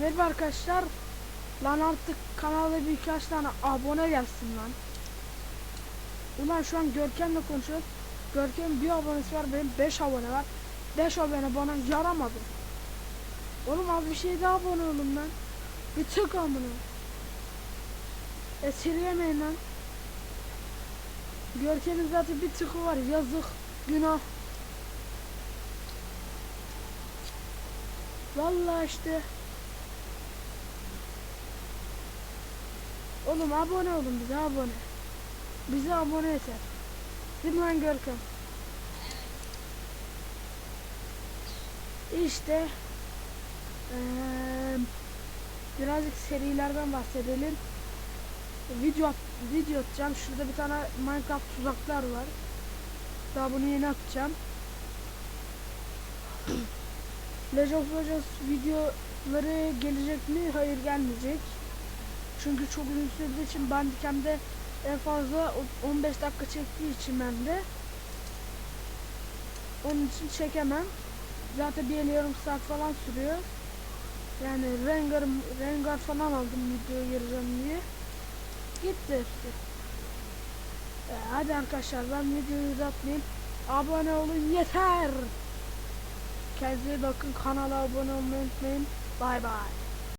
Merhaba arkadaşlar. Lan artık kanalda birkaç tane abone gelsin lan. Ulan şu an Görkem'le konuşuyoruz. Görkem'in bir abonesi var benim 5 abone var. 5 abone bana yaramadı. Oğlum abi bir şey daha abone olun lan. Bir tık amına. Esirgemeyin lan. Görkem'in zaten bir tıkı var yazık günah. Vallahi işte. Oğlum abone olun bize abone. Bize abone yeter. Değil mi lan Görkem? İşte eee, birazcık serilerden bahsedelim. Video video atacağım. Şurada bir tane Minecraft tuzaklar var. Daha bunu yeni atacağım. Legend of Legends videoları gelecek mi? Hayır gelmeyecek. Çünkü çok uzun sürdüğü için Bandicam'de en fazla o- 15 dakika çektiği için ben de onun için çekemem. Zaten bir yarım saat falan sürüyor. Yani Rengar, Rengar falan aldım videoya gireceğim diye. Gitti hepsi. Ee, hadi arkadaşlar ben videoyu uzatmayayım. Abone olun yeter. Kendinize bakın. Kanala abone olmayı unutmayın. Bay bay.